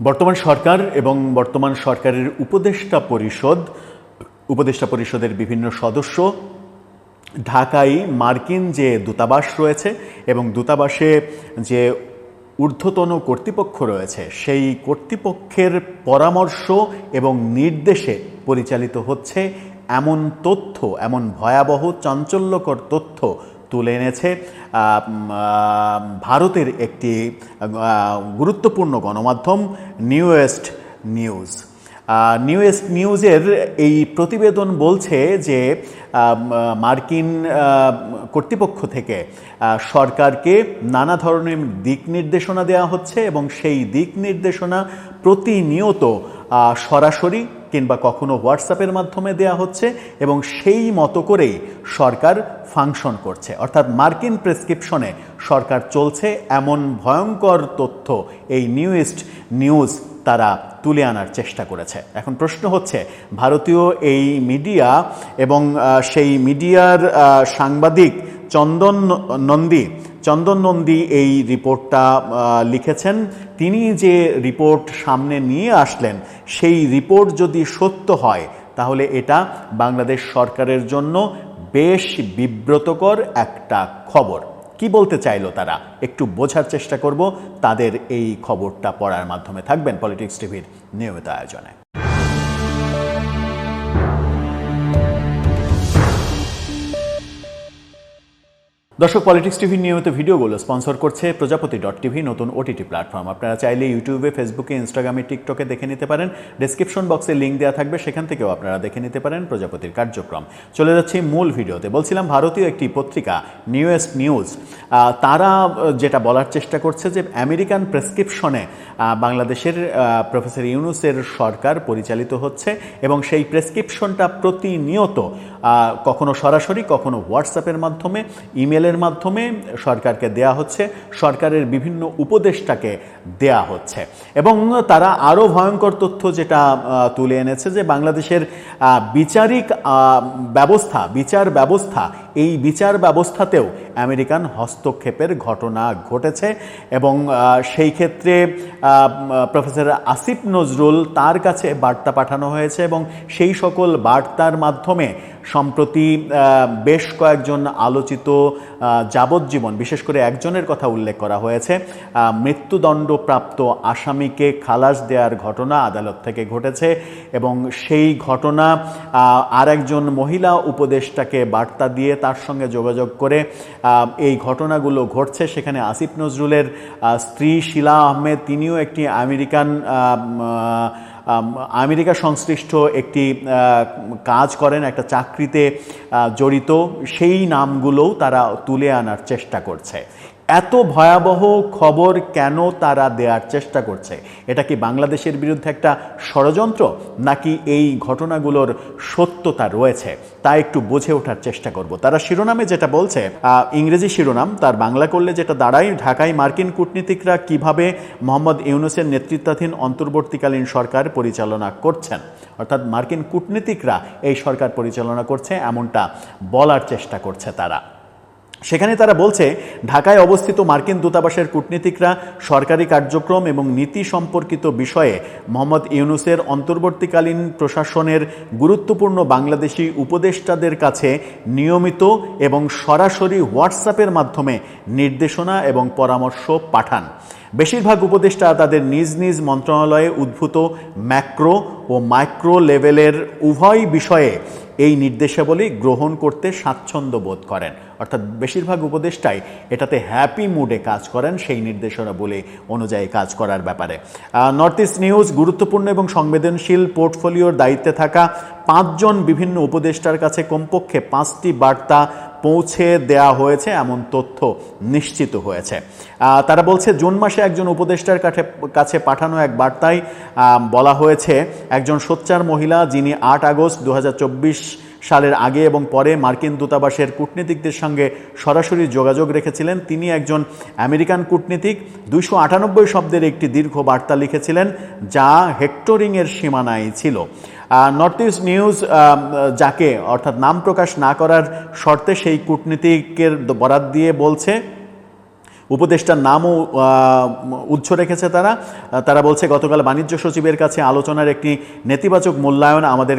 বর্তমান সরকার এবং বর্তমান সরকারের উপদেষ্টা পরিষদ, উপদেষ্টা পরিষদের বিভিন্ন সদস্য, ঢাকায় মার্কিন যে দূতাবাস রয়েছে এবং দূতাবাসে যে ঊর্ধ্বতন কর্তৃপক্ষ রয়েছে, সেই কর্তৃপক্ষের পরামর্শ এবং নির্দেশে পরিচালিত হচ্ছে এমন তথ্য, এমন ভয়াবহ, চাঞ্চল্যকর তথ্য তুলে এনেছে। ভারতের একটি গুরুত্বপূর্ণ গণমাধ্যম নিউয়েস্ট নিউজ। নিউয়েস্ট নিউজের এই প্রতিবেদন বলছে যে মার্কিন কর্তৃপক্ষ থেকে সরকারকে নানা ধরনের দিক নির্দেশনা দেওয়া হচ্ছে এবং সেই দিক নির্দেশনা প্রতিনিয়ত সরাসরি কিংবা কখনো হোয়াটসঅ্যাপের মাধ্যমে দেয়া হচ্ছে এবং সেই মতো করেই সরকার ফাংশন করছে। অর্থাৎ মার্কিন প্রেসক্রিপশনে সরকার চলছে এমন ভয়ঙ্কর তথ্য এই নিউইস্ট নিউজ তারা তুলে আনার চেষ্টা করেছে। এখন প্রশ্ন হচ্ছে, ভারতীয় এই মিডিয়া এবং সেই মিডিয়ার সাংবাদিক চন্দন নন্দী চন্দন নন্দী এই রিপোর্টটা লিখেছেন। তিনি যে রিপোর্ট সামনে নিয়ে আসলেন, সেই রিপোর্ট যদি সত্য হয়, তাহলে এটা বাংলাদেশ সরকারের জন্য বেশ বিব্রতকর একটা খবর। কি বলতে চাইলো তারা? একটু বোঝার চেষ্টা করব। তাদের এই খবরটা পড়ার মাধ্যমে থাকবেন পলিটিক্স টিভির নিয়মিত আয়োজনে। দর্শক পলিটিক্স টিভির নিয়মিত ভিডিওগুলো স্পন্সর করছে প্রজাপতি ডট টিভি নতুন ওটিটি প্ল্যাটফর্ম আপনারা চাইলে ইউটিউবে ফেসবুকে ইনস্টাগ্রামে টিকটকে দেখে নিতে পারেন। ডেসক্রিপশন বক্সে লিঙ্ক দেওয়া থাকবে, সেখান থেকেও আপনারা দেখে নিতে পারেন প্রজাপতির কার্যক্রম। চলে যাচ্ছি মূল ভিডিওতে। বলছিলাম, ভারতীয় একটি পত্রিকা নিউয়েস্ট নিউজ তারা যেটা বলার চেষ্টা করছে যে আমেরিকান প্রেসক্রিপশনে বাংলাদেশের প্রফেসর ইউনুসের সরকার পরিচালিত হচ্ছে এবং সেই প্রেসক্রিপশনটা প্রতিনিয়ত কখনো সরাসরি, কখনো হোয়াটসঅ্যাপের মাধ্যমে ইমেলের মাধ্যমে সরকারকে দেয়া হচ্ছে। সরকারের বিভিন্ন উপদেষ্টাকে দেয়া হচ্ছে। এবং তারা আরও ভয়ঙ্কর তথ্য যেটা তুলে এনেছে যে বাংলাদেশের বিচারিক ব্যবস্থা, বিচার ব্যবস্থা এই বিচার ব্যবস্থাতেও আমেরিকান হস্তক্ষেপের ঘটনা ঘটেছে এবং সেই ক্ষেত্রে প্রফেসর আসিফ নজরুল তার কাছে বার্তা পাঠানো হয়েছে এবং সেই সকল বার্তার মাধ্যমে সম্প্রতি বেশ কয়েকজন আলোচিত যাবজ্জীবন, বিশেষ করে একজনের কথা উল্লেখ করা হয়েছে মৃত্যুদণ্ডপ্রাপ্ত আসামিকে খালাস দেওয়ার ঘটনা আদালত থেকে ঘটেছে এবং সেই ঘটনা আরেকজন মহিলা উপদেষ্টাকে বার্তা দিয়ে তার সঙ্গে যোগাযোগ করে এই ঘটনাগুলো ঘটছে। সেখানে আসিফ নজরুলের স্ত্রী শিলা আহমেদ, তিনিও একটি আমেরিকান আমেরিকা সংশ্লিষ্ট একটি কাজ করেন, একটা চাকরিতে জড়িত। সেই নামগুলোও তারা তুলে আনার চেষ্টা করছে। এত ভয়াবহ খবর কেন তারা দেওয়ার চেষ্টা করছে? এটা কি বাংলাদেশের বিরুদ্ধে একটা ষড়যন্ত্র? নাকি এই ঘটনাগুলোর সত্যতা রয়েছে? তা একটু বুঝে ওঠার চেষ্টা করব। তারা শিরোনামে যেটা বলছে ইংরেজি শিরোনাম, তার বাংলা করলে যেটা দাঁড়ায়, ঢাকায় মার্কিন কূটনীতিকরা কীভাবে মোহাম্মদ ইউনুসের নেতৃত্বাধীন অন্তর্বর্তীকালীন সরকার পরিচালনা করছেন? অর্থাৎ মার্কিন কূটনীতিকরা এই সরকার পরিচালনা করছে, এমনটা বলার চেষ্টা করছে তারা। সেখানে তারা বলছে, ঢাকায় অবস্থিত মার্কিন দূতাবাসের কূটনীতিকরা সরকারি কার্যক্রম এবং নীতি সম্পর্কিত বিষয়ে মোহাম্মদ ইউনুসের অন্তর্বর্তীকালীন প্রশাসনের গুরুত্বপূর্ণ বাংলাদেশি উপদেষ্টাদের কাছে নিয়মিত এবং সরাসরি হোয়াটসঅ্যাপের মাধ্যমে নির্দেশনা এবং পরামর্শ পাঠান। বেশিরভাগ উপদেষ্টা তাদের নিজ নিজ মন্ত্রণালয়ে উদ্ভূত ম্যাক্রো ও মাইক্রো লেভেলের উভয় বিষয়ে এই নির্দেশাবলী গ্রহণ করতে স্বাচ্ছন্দ্য বোধ করেন। অর্থাৎ বেশিরভাগ উপদেষ্টাই এটাতে হ্যাপি মুডে কাজ করেন সেই নির্দেশনা বলে অনুযায়ী কাজ করার ব্যাপারে। নর্থ ইস্ট নিউজ গুরুত্বপূর্ণ এবং সংবেদনশীল পোর্টফোলিওর দায়িত্বে থাকা পাঁচজন বিভিন্ন উপদেষ্টার কাছে কমপক্ষে পাঁচটি বার্তা পৌঁছে দেয়া হয়েছে, এমন তথ্য নিশ্চিত হয়েছে। তারা বলছে, জুন মাসে একজন উপদেষ্টার কাছে কাছে পাঠানো এক বার্তায় বলা হয়েছে, একজন সোচ্চার মহিলা যিনি আট আগস্ট দু হাজার চব্বিশ সালের আগে এবং পরে মার্কিন দূতাবাসের কূটনীতিকদের সঙ্গে সরাসরি যোগাযোগ রেখেছিলেন, তিনি একজন আমেরিকান কূটনীতিক, দুইশো আটানব্বই শব্দের একটি দীর্ঘ বার্তা লিখেছিলেন, যা হেক্টরিংয়ের সীমানায় ছিল। নর্থ ইস্ট নিউজ যাকে অর্থাৎ নাম প্রকাশ না করার শর্তে সেই কূটনীতিকের বরাত দিয়ে বলছে, উপদেষ্টার নামও উচ্চ রেখেছে তারা। তারা বলছে, গতকাল বাণিজ্য সচিবের কাছে আলোচনার একটি নেতিবাচক মূল্যায়ন আমাদের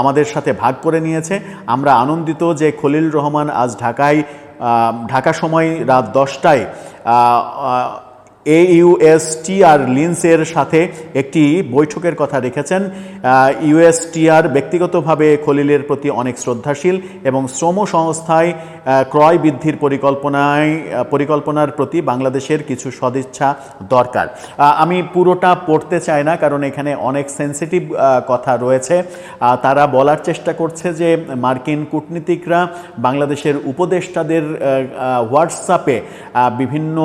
আমাদের সাথে ভাগ করে নিয়েছে। আমরা আনন্দিত যে খলিল রহমান আজ ঢাকায় ঢাকা সময় রাত দশটায় এইউএসটিআর লিন্সের সাথে একটি বৈঠকের কথা রেখেছেন। ইউএসটিআর ব্যক্তিগতভাবে খলিলের প্রতি অনেক শ্রদ্ধাশীল এবং শ্রম সংস্থায় ক্রয় বৃদ্ধির পরিকল্পনায় পরিকল্পনার প্রতি বাংলাদেশের কিছু সদিচ্ছা দরকার। আমি পুরোটা পড়তে চাই না, কারণ এখানে অনেক সেন্সিটিভ কথা রয়েছে। তারা বলার চেষ্টা করছে যে মার্কিন কূটনীতিকরা বাংলাদেশের উপদেষ্টাদের হোয়াটসঅ্যাপে বিভিন্ন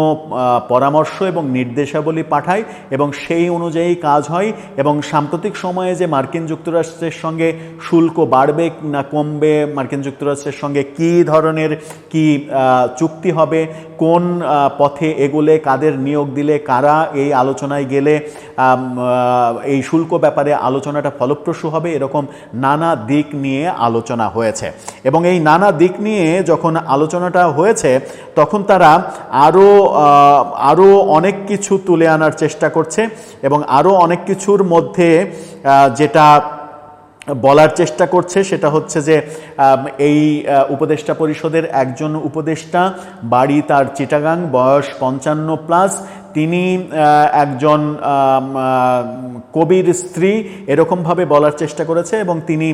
পরামর্শ এবং নির্দেশাবলী পাঠায় এবং সেই অনুযায়ী কাজ হয় এবং সাম্প্রতিক সময়ে যে মার্কিন যুক্তরাষ্ট্রের সঙ্গে শুল্ক বাড়বে না কমবে, মার্কিন যুক্তরাষ্ট্রের সঙ্গে কি ধরনের কি চুক্তি হবে, কোন পথে এগোলে, কাদের নিয়োগ দিলে, কারা এই আলোচনায় গেলে এই শুল্ক ব্যাপারে আলোচনাটা ফলপ্রসূ হবে, এরকম নানা দিক নিয়ে আলোচনা হয়েছে। এবং এই নানা দিক নিয়ে যখন আলোচনাটা হয়েছে, তখন তারা আরও আরও অনেক কিছু তুলে আনার চেষ্টা করছে এবং আরও অনেক কিছুর মধ্যে যেটা বলার চেষ্টা করছে সেটা হচ্ছে যে এই উপদেষ্টা পরিষদের একজন উপদেষ্টা, বাড়ি তার চিটাগাং, বয়স পঞ্চান্ন প্লাস তিনি একজন কবির স্ত্রী এরকমভাবে বলার চেষ্টা করেছে এবং তিনি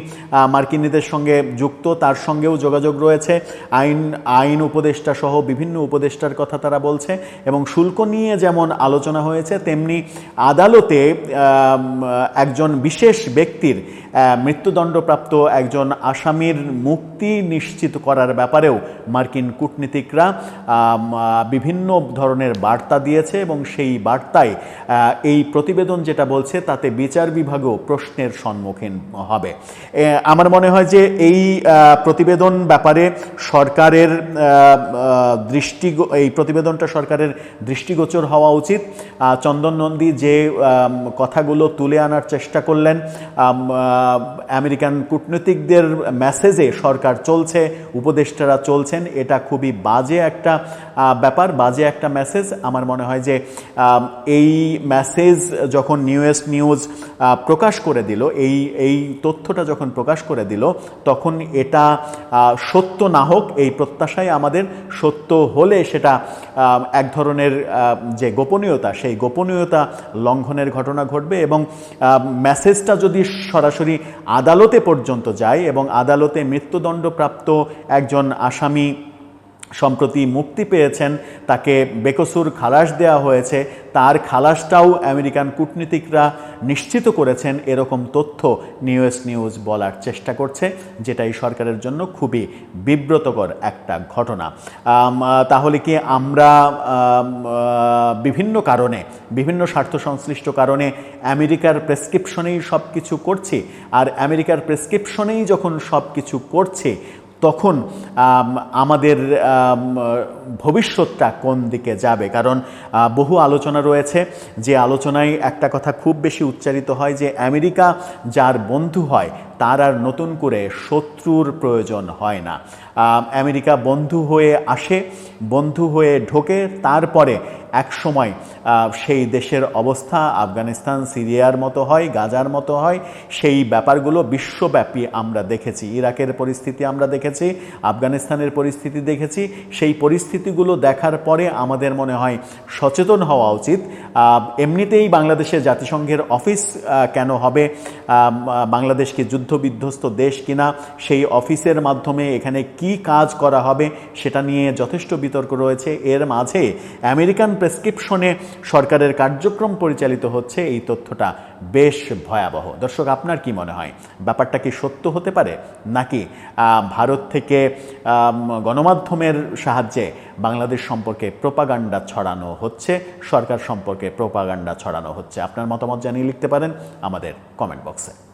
মার্কিনীদের সঙ্গে যুক্ত, তার সঙ্গেও যোগাযোগ রয়েছে। আইন আইন উপদেষ্টা সহ বিভিন্ন উপদেষ্টার কথা তারা বলছে এবং শুল্ক নিয়ে যেমন আলোচনা হয়েছে, তেমনি আদালতে একজন বিশেষ ব্যক্তির মৃত্যুদণ্ডপ্রাপ্ত একজন আসামির মুক্তি নিশ্চিত করার ব্যাপারেও মার্কিন কূটনীতিকরা বিভিন্ন ধরনের বার্তা দিয়েছে এবং সেই বার্তায় এই প্রতিবেদন যেটা বলছে তাতে বিচার বিভাগও প্রশ্নের সম্মুখীন হবে। আমার মনে হয় যে এই প্রতিবেদন ব্যাপারে সরকারের দৃষ্টি এই প্রতিবেদনটা সরকারের দৃষ্টিগোচর হওয়া উচিত। চন্দন নন্দী যে কথাগুলো তুলে আনার চেষ্টা করলেন আমেরিকান কূটনীতিকদের মেসেজে সরকার চলছে, উপদেষ্টারা চলছেন, এটা খুবই বাজে একটা ব্যাপার, বাজে একটা মেসেজ আমার মনে হয় যে এই মেসেজ যখন নিউএস নিউজ প্রকাশ করে দিল, এই এই তথ্যটা যখন প্রকাশ করে দিল, তখন এটা সত্য না হোক, এই প্রত্যাশায় আমাদের সত্য হলে সেটা এক ধরনের যে গোপনীয়তা, সেই গোপনীয়তা লঙ্ঘনের ঘটনা ঘটবে এবং মেসেজটা যদি সরাসরি আদালতে পর্যন্ত যায় এবং আদালতে মৃত্যুদণ্ডপ্রাপ্ত একজন আসামি সম্প্রতি মুক্তি পেয়েছেন, তাকে বেকসুর খালাস দেওয়া হয়েছে। তার খালাসটাও আমেরিকান কূটনীতিকরা নিশ্চিত করেছেন, এরকম তথ্য নিউএস নিউজ বলার চেষ্টা করছে যেটা এই সরকারের জন্য খুবই বিব্রতকর একটা ঘটনা। তাহলে কি আমরা বিভিন্ন কারণে, বিভিন্ন স্বার্থ সংশ্লিষ্ট কারণে আমেরিকার প্রেসক্রিপশনেই সব কিছু করছি? আর আমেরিকার প্রেসক্রিপশনেই যখন সব কিছু করছে তখন আমাদের ভবিষ্যৎটা কোন দিকে যাবে? কারণ বহু আলোচনা রয়েছে যে আলোচনায় একটা কথা খুব বেশি উচ্চারিত হয় যে আমেরিকা যার বন্ধু হয় তার আর নতুন করে শত্রুর প্রয়োজন হয় না। আমেরিকা বন্ধু হয়ে আসে, বন্ধু হয়ে ঢোকে, তারপরে এক সময় সেই দেশের অবস্থা আফগানিস্তান, সিরিয়ার মতো হয়, গাজার মতো হয়, সেই ব্যাপারগুলো বিশ্বব্যাপী আমরা দেখেছি। ইরাকের পরিস্থিতি আমরা দেখেছি, আফগানিস্তানের পরিস্থিতি দেখেছি। সেই পরিস্থিতিগুলো দেখার পরে আমাদের মনে হয় সচেতন হওয়া উচিত। এমনিতেই বাংলাদেশে জাতিসংঘের অফিস কেন হবে? বাংলাদেশকে যুদ্ধ বিধ্বস্ত দেশ কিনা, সেই অফিসের মাধ্যমে এখানে কি কাজ করা হবে সেটা নিয়ে যথেষ্ট বিতর্ক রয়েছে। এর মাঝে আমেরিকান প্রেসক্রিপশনে সরকারের কার্যক্রম পরিচালিত হচ্ছে এই তথ্যটা। বেশ ভয়াবহ। দর্শক, আপনার কি মনে হয়? ব্যাপারটা কি সত্য হতে পারে? নাকি ভারত থেকে গণমাধ্যমের সাহায্যে বাংলাদেশ সম্পর্কে প্রোপাগান্ডা ছড়ানো হচ্ছে, সরকার সম্পর্কে প্রোপাগান্ডা ছড়ানো হচ্ছে? আপনার মতামত জানিয়ে লিখতে পারেন আমাদের কমেন্ট বক্সে।